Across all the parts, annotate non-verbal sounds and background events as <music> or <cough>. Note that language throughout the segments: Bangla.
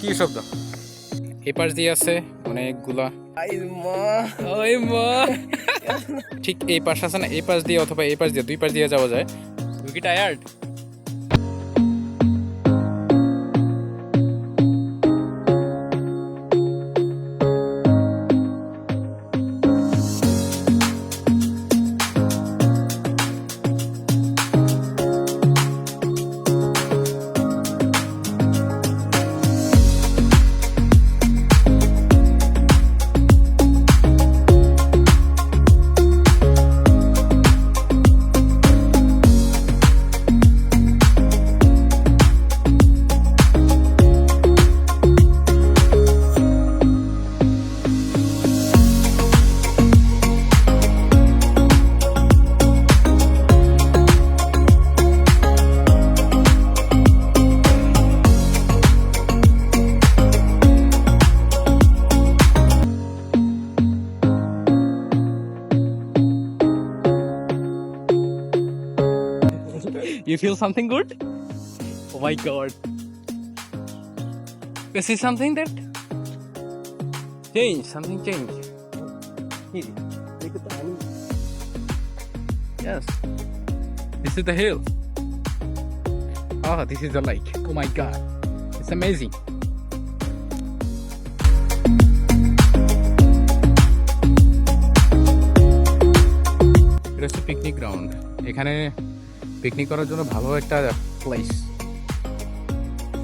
কি শব্দ? এই পাশ দিয়ে আছে অনেকগুলা। ঠিক এই পাশ আছে না? এই পাশ দিয়ে অথবা এই পাশ দিয়ে দুই পাশ দিয়ে যাওয়া যায়। কি tired You feel something good? Oh my god. This is something that change, something change. Yes. This is the hill. Oh, this is the lake. Oh my god. It's amazing. এটা হচ্ছে পিকনিক গ্রাউন্ড এখানে পিকনিক করার জন্য ভালো একটা প্লেস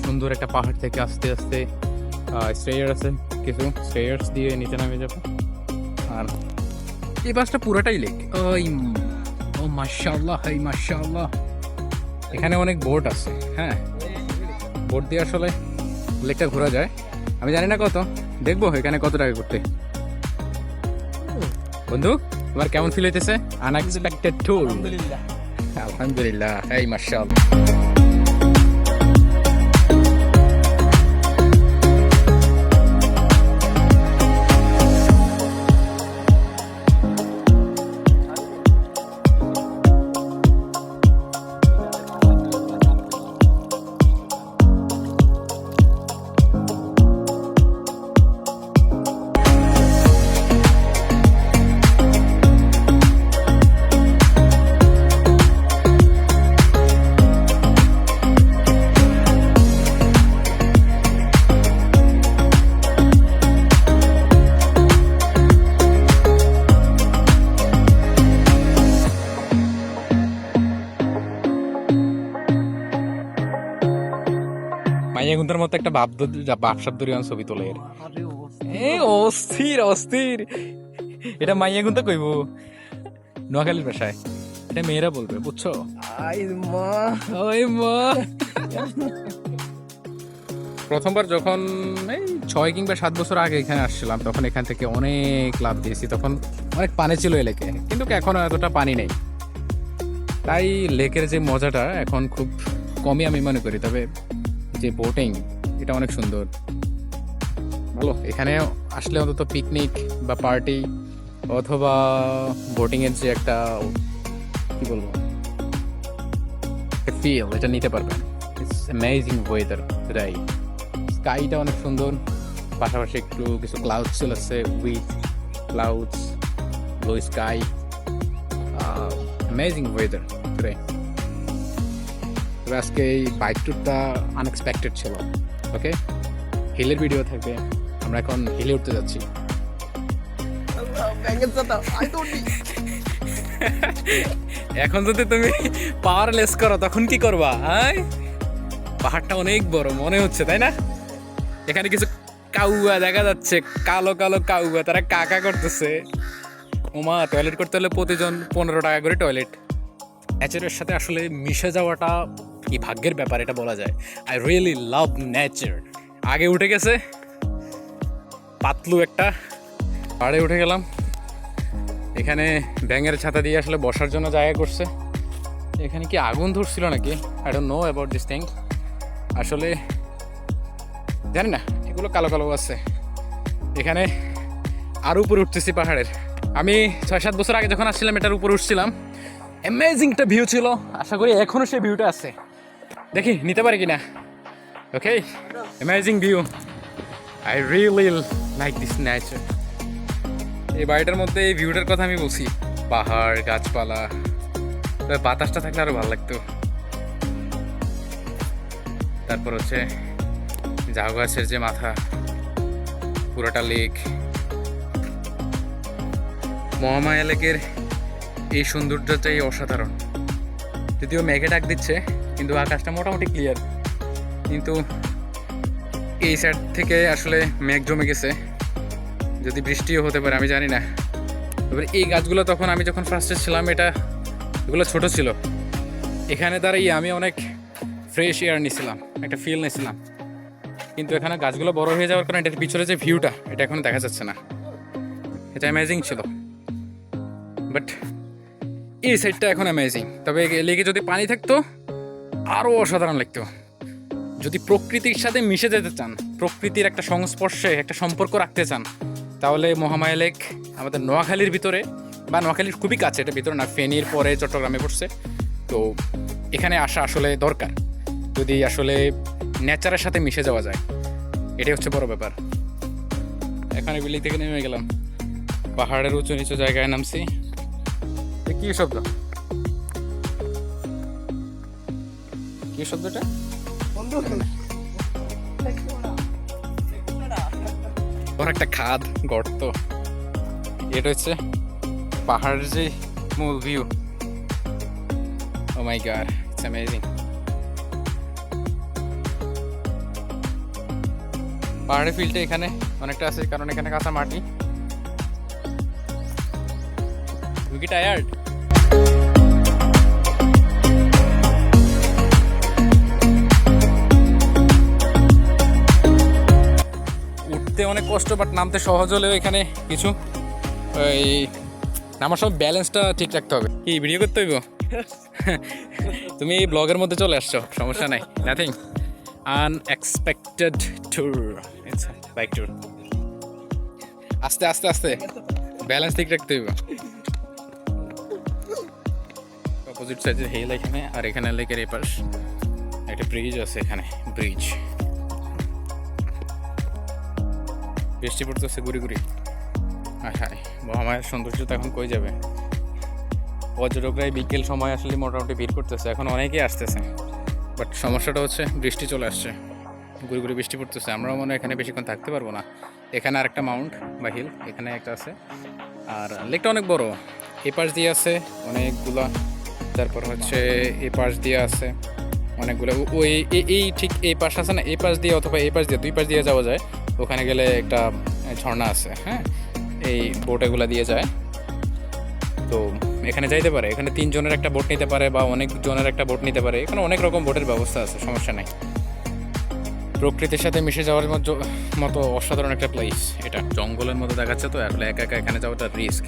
সুন্দর একটা পাহাড় থেকে আস্তে আস্তে স্টেয়ার আছে কিছু স্টেয়ার্স দিয়ে নিচে নামে যাবে। আর এই বাসটা পুরোটাই লেক ওই ও মাশাআল্লাহ হাই মাশাআল্লাহ। এখানে অনেক বোট আছে হ্যাঁ। বোট দিয়ে আসলে লেকটা ঘোরা যায়। আমি জানি না কত দেখব এখানে কত টাকা করতে। বন্ধু তোমার কেমন ফিল হইতেছে? আনএক্সপেক্টেড টুল আলহামদুলিল্লাহ। এই মাশাআল্লাহ মাইয়া গুন্তার মতো একটা বাপ বাপ শব্দরিয়ান ছবি তোলে এর। এ অস্থির অস্থির। এটা মাইয়া গুন্তা কইব। নোয়াখালীর ভাষায় এটা মেয়েরা বলবে বুঝছ? প্রথমবার যখন এই ছয় কিংবা সাত বছর আগে এখানে আসছিলাম তখন এখান থেকে অনেক লাভ দিয়েছি। তখন অনেক পানি ছিল এই লেকে কিন্তু এখনও এতটা পানি নেই। তাই লেকের যে মজাটা এখন খুব কমই আমি মনে করি। তবে যে বোটিং এটা অনেক সুন্দর। ভালো, এখানে আসলে অন্তত পিকনিক বা পার্টি অথবা বোটিং এর যে একটা, কি বলব ফিল এটা নিতে পারবেন। ইটস অ্যামেজিং ওয়েদার রাই স্কাইটা অনেক সুন্দর, পাশাপাশি একটু কিছু ক্লাউডস চলে আসছে with clouds blue sky amazing weather তবে আজকে এই বাইক ট্যুরটা আনএক্সপেক্টেড ছিল। ওকে? হিলের ভিডিও থাকবে। আমরা এখন হিলে উঠতে যাচ্ছি। এখন যদি তুমি পাওয়ারলেস করো, তখন কি করবা হ্যাঁ পাহাড়টা অনেক বড়, মনে হচ্ছে, তাই না? এখানে কিছু কাউয়া দেখা যাচ্ছে, কালো কালো কাউয়া, তারা কাকা করতেছে। ওমা টয়লেট করতে হলে প্রতিজন পনেরো টাকা করে টয়লেট নেচারের সাথে আসলে মিশে যাওয়াটা কি ভাগ্যের ব্যাপার এটা বলা যায়। আই রিয়েলি লাভ নেচার আগে উঠে গেছে, পাতলু একটা। পাড়ে উঠে গেলাম। এখানে ব্যাঙের ছাতা দিয়ে আসলে বসার জন্য জায়গা করছে। এখানে কি আগুন ধরছিল নাকি? I don't know about this thing আসলে জানি না, এগুলো কালো কালো আছে। এখানে আরও উপরে উঠতেছি পাহাড়ের। আমি ছয় সাত বছর আগে যখন আসছিলাম, এটার উপরে উঠছিলাম। অ্যামেজিং একটা ভিউ ছিল। আশা করি এখনও সেই ভিউটা আছে। দেখি, নিতে পারি কিনা? Okay amazing view I really like this nature. এই বাড়িটার মধ্যে এই ভিউটার কথা আমি বলছি। পাহাড়, গাছপালা, তবে বাতাসটা থাকলে আরও ভালো লাগতো। তারপর হচ্ছে ঝাউ গাছের যে মাথা, পুরোটা লেক মহামায়া লেকের এই সৌন্দর্যটাই অসাধারণ। যদিও মেঘে ডাক দিচ্ছে কিন্তু আকাশটা মোটামুটি ক্লিয়ার কিন্তু এই সাইড থেকে আসলে মেঘ জমে গেছে। যদি বৃষ্টিও হতে পারে, আমি জানি না। এবার এই গাছগুলো তখন আমি যখন ফার্স্টে ছিলাম, এটা এগুলো ছোট ছিল। এখানে দাঁড়িয়ে আমি অনেক ফ্রেশ এয়ার নিয়েছিলাম একটা ফিল নিয়েছিলাম কিন্তু এখানে গাছগুলো বড় হয়ে যাওয়ার কারণে এটার পিছনে যে ভিউটা এটা এখন দেখা যাচ্ছে না। এটা অ্যামেজিং ছিল। বাট এই সাইডটা এখন অ্যামেজিং তবে লেগে যদি পানি থাকতো আরও অসাধারণ লাগতো। যদি প্রকৃতির সাথে মিশে যেতে চান, প্রকৃতির একটা সংস্পর্শে একটা সম্পর্ক রাখতে চান, তাহলে মহামায়া লেক আমাদের নোয়াখালীর ভিতরে বা নোয়াখালীর খুবই কাছে, এটা ভিতরে না, ফেনীর পরে চট্টগ্রামে পড়ছে। তো এখানে আসা আসলে দরকার। যদি আসলে নেচারের সাথে মিশে যাওয়া যায়, এটাই হচ্ছে বড় ব্যাপার। এখানে বিল্ডিং থেকে নেমে গেলাম। পাহাড়ের উঁচু নিচু জায়গায় নামছি। কি শব্দ? কি শব্দটা? ওর একটা খাদ গর্ত। এটা হচ্ছে পাহাড়ের যে মূল view oh my god it's amazing পাহাড়ের ফিল্ডটা এখানে অনেকটা আছে কারণ এখানে কাঁচা মাটি। তুমি কি টায়ার্ড উঠতে অনেক কষ্ট বাট নামতে সহজ হলেও এখানে কিছু, এই নামার সময় ব্যালেন্সটা ঠিক রাখতে হবে। কি ভিডিও করতে হইব? <laughs> তুমি এই ব্লগের মধ্যে চলে আসছো, সমস্যা নাই nothing unexpected tour bike tour আস্তে আস্তে আস্তে ব্যালেন্স ঠিক রাখতে হইব। অপোজিট সাইডে হেল এখানে, আর এখানে লেকের এপাশ, একটা ব্রিজ আছে এখানে ব্রিজ বৃষ্টি পড়তেছে গুড়ি গুড়ি। হ্যাঁ হ্যাঁ মহামায়ের সৌন্দর্য তো এখন কই যাবে? পর্যটকরাই বিকেল সময় আসলে মোটামুটি ভিড় করতেছে, এখন অনেকেই আসতেছে। বাট সমস্যাটা হচ্ছে বৃষ্টি চলে আসছে, গুড়ি গুড়ি বৃষ্টি পড়তেছে। আমরাও মনে হয় এখানে বেশিক্ষণ থাকতে পারব না। এখানে আরেকটা মাউন্ট বা হিল, এখানে একটা আছে। আর লেকটা অনেক বড় এই পাশ দিয়ে আছে অনেকগুলা, তারপর হচ্ছে এই পাশ দিয়ে আছে অনেকগুলো। ওই এই ঠিক এই পাশ আছে না? এই পাশ দিয়ে অথবা এই পাশ দিয়ে দুই পাশ দিয়ে যাওয়া যায়। ওখানে গেলে একটা ঝর্ণা আছে হ্যাঁ? এই বোটেগুলো দিয়ে যায়। তো এখানে যাইতে পারে। এখানে তিনজনের একটা বোট নিতে পারে বা অনেক জনের একটা বোট নিতে পারে। এখানে অনেক রকম বোটের ব্যবস্থা আছে, সমস্যা নাই। প্রকৃতির সাথে মিশে যাওয়ার মতো অসাধারণ একটা প্লেস এটা। জঙ্গলের মতো দেখাচ্ছে তো, আসলে একা একা এখানে যাওয়াটা রিস্ক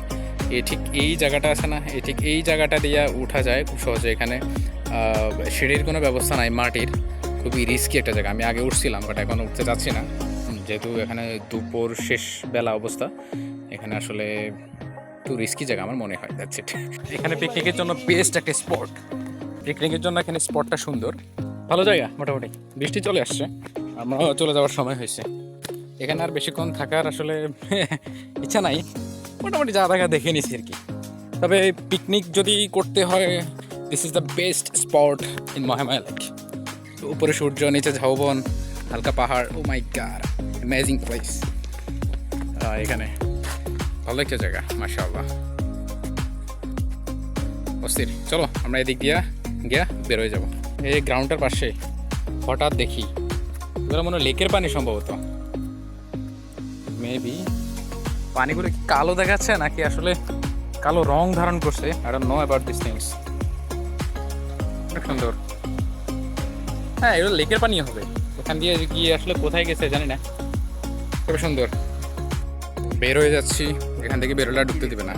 এ ঠিক এই জায়গাটা আছে না, এ ঠিক এই জায়গাটা দিয়ে উঠা যায় খুব সহজে এখানে। সিঁড়ির কোনো ব্যবস্থা নাই, মাটির। খুবই রিস্কি একটা জায়গা। আমি আগে উঠছিলাম বাট এখন উঠতে যাচ্ছি না। যেহেতু এখানে দুপুর শেষ বেলা অবস্থা, এখানে আসলে একটু রিস্কি জায়গা আমার মনে হয় দ্যাটস ইট এখানে পিকনিকের জন্য বেস্ট একটা স্পট পিকনিকের জন্য এখানে স্পটটা সুন্দর। ভালো জায়গা, মোটামুটি। বৃষ্টি চলে আসছে, আমরা চলে যাওয়ার সময় হয়েছে। এখানে আর বেশিক্ষণ থাকার আসলে <laughs> ইচ্ছা নাই। মোটামুটি যা দেখা দেখে নিছি আর কি। তবে পিকনিক যদি করতে হয় this is the best spot in Mahamaya lake উপরে সূর্য, নিচে ঝাউবন, হালকা পাহাড় ও মাই গার অ্যামেজিং প্লেস এখানে ভালো একটা জায়গা মাশাআল্লাহ অস্থির চলো আমরা এদিক দিয়া গিয়া বেরোয় যাব এই গ্রাউন্ডটার পাশে হঠাৎ দেখি এগুলো মনে লেকের পানি সম্ভবত. মেবি পানিগুলো কি কালো দেখাচ্ছে নাকি আসলে কালো রং ধারণ করছে? Don't know about this things অনেক সুন্দর। হ্যাঁ এগুলো লেকের পানি হবে। ওখান দিয়ে গিয়ে আসলে কোথায় গেছে জানি না। খুবই সুন্দর। বের হয়ে যাচ্ছি এখান থেকে বেরোলে ঢুকতে দেবে না।